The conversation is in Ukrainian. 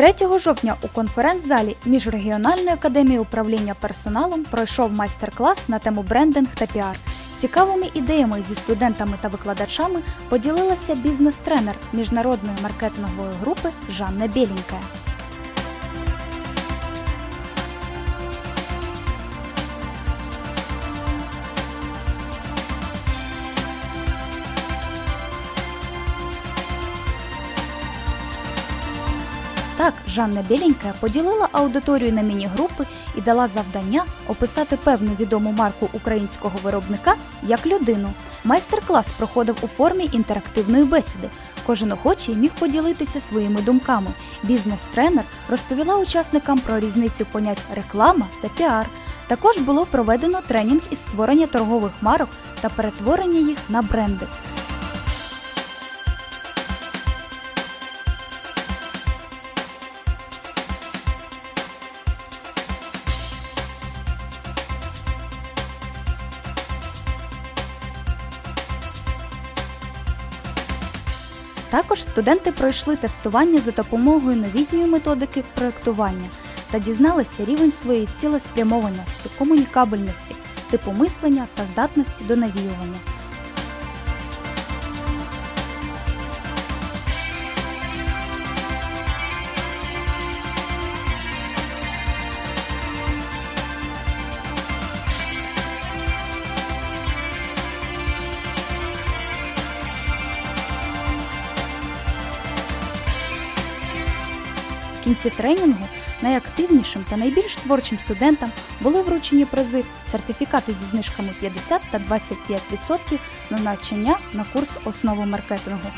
3 жовтня у конференц-залі Міжрегіональної академії управління персоналом пройшов майстер-клас на тему брендинг та піар. Цікавими ідеями зі студентами та викладачами поділилася бізнес-тренер міжнародної маркетингової групи Жанна Білінька. Так, Жанна Білінька поділила аудиторію на міні-групи і дала завдання описати певну відому марку українського виробника як людину. Майстер-клас проходив у формі інтерактивної бесіди. Кожен охочий міг поділитися своїми думками. Бізнес-тренер розповіла учасникам про різницю понять реклама та піар. Також було проведено тренінг із створення торгових марок та перетворення їх на бренди. Також студенти пройшли тестування за допомогою новітньої методики проєктування та дізналися рівень своєї цілеспрямованості, комунікабельності, типу мислення та здатності до навіювання. В кінці тренінгу найактивнішим та найбільш творчим студентам були вручені призи, сертифікати зі знижками 50 та 25% на навчання на курс основи маркетингу.